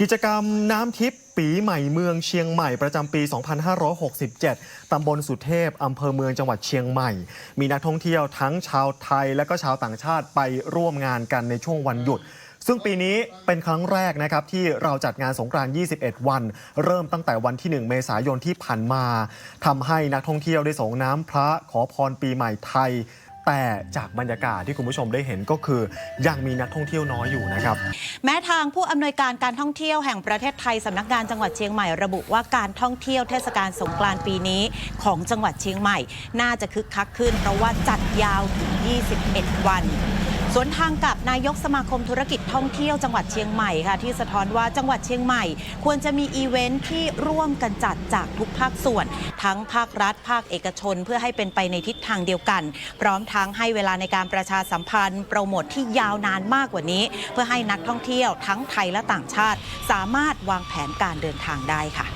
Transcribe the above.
กิจกรรมน้ำทิพย์ปีใหม่เมืองเชียงใหม่ประจำปี 2567 ตำบลสุเทพ อำเภอเมืองจังหวัดเชียงใหม่ มีนักท่องเที่ยวทั้งชาวไทยและก็ชาวต่างชาติไปร่วมงานกันในช่วงวันหยุด ซึ่งปีนี้เป็นครั้งแรกนะครับ ที่เราจัดงานสงกรานต์ 21 วัน เริ่มตั้งแต่วันที่ 1 เมษายนที่ผ่านมาทำให้นักท่องเที่ยวได้ส่งน้ำพระขอพรปีใหม่ไทย แต่จากบรรยากาศที่คุณผู้ชมได้เห็นก็คือ ยังมีนักท่องเที่ยวน้อยอยู่นะครับ แม้ทางผู้อำนวยการการท่องเที่ยวแห่งประเทศไทยสำนักงานจังหวัดเชียงใหม่ระบุว่าการท่องเที่ยวเทศกาลสงกรานต์ปีนี้ของจังหวัดเชียงใหม่ น่าจะคึกคักขึ้น เพราะว่าจัดยาวถึง 21 วันสวนทางกับนายกสมาคมธุรกิจท่องเที่ยวจังหวัดเชียงใหม่ค่ะ ที่สะท้อนว่าจังหวัดเชียงใหม่ ควรจะมีอีเวนท์ที่ร่วมกันจัดจากทุกภาคส่วน ทั้งภาครัฐ ภาคเอกชน เพื่อให้เป็นไปในทิศทางเดียวกัน พร้อมทั้งให้เวลาในการประชาสัมพันธ์ โปรโมทที่ยาวนานมากกว่านี้ เพื่อให้นักท่องเที่ยวทั้งไทยและต่างชาติ สามารถวางแผนการเดินทางได้ค่ะ